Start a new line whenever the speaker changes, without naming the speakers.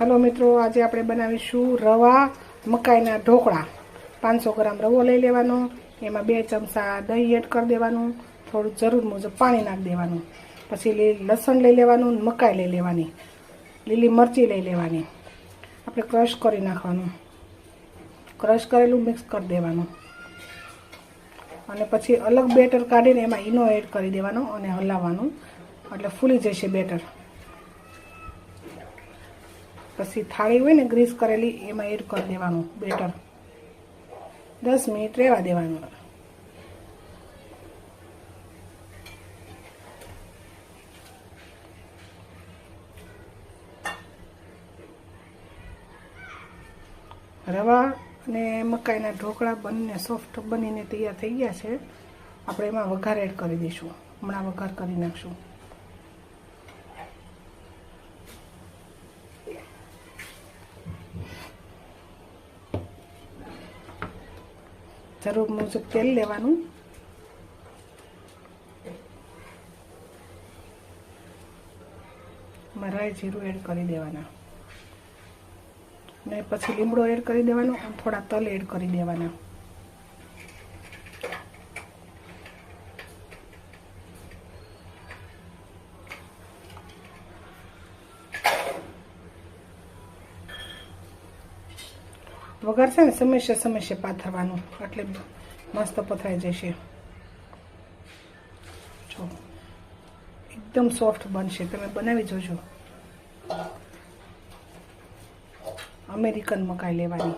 Hello મિત્રો, આજે આપણે બનાવીશું રવા મકાઈના ઢોકળા. પાંચસો ગ્રામ રવો લઈ લેવાનો, એમાં બે ચમચા દહીં એડ કરી દેવાનું, થોડું જરૂર મુજબ પાણી નાખી દેવાનું. પછી લસણ લઈ લેવાનું, મકાઈ લઈ લેવાની, લીલી મરચી લઈ લેવાની. આપણે ક્રશ કરી નાખવાનું. ક્રશ કરેલું મિક્સ કરી દેવાનું. અને પછી અલગ બેટર કાઢીને એમાં ઈનો એડ કરી દેવાનો અને હલાવવાનું. એટલે ફૂલી જશે બેટર. પછી થાળી હોય ને, ગ્રીસ કરેલી, એમાં એડ કરી દેવાનું, બેટર. દસ મિનિટ રહેવા દેવાનું. રવા અને મકાઈના ઢોકળા બંને સોફ્ટ બનીને તૈયાર થઈ ગયા છે. આપણે એમાં વઘાર એડ કરી દઈશું. હમણાં વઘાર કરી નાખશું. જરૂર મુજબ તેલ લેવાનું એમાં રાઈ જીરું એડ કરી દેવાના ને પછી લીમડો એડ કરી દેવાનો અને થોડા તલ એડ કરી દેવાના વઘાર છે ને સમયસે સમયસે પાથરવાનું. એટલે મસ્ત પથરાઈ જશે. જો, એકદમ સોફ્ટ બનશે. તમે બનાવી જોજો. અમેરિકન મકાઈ લેવાની.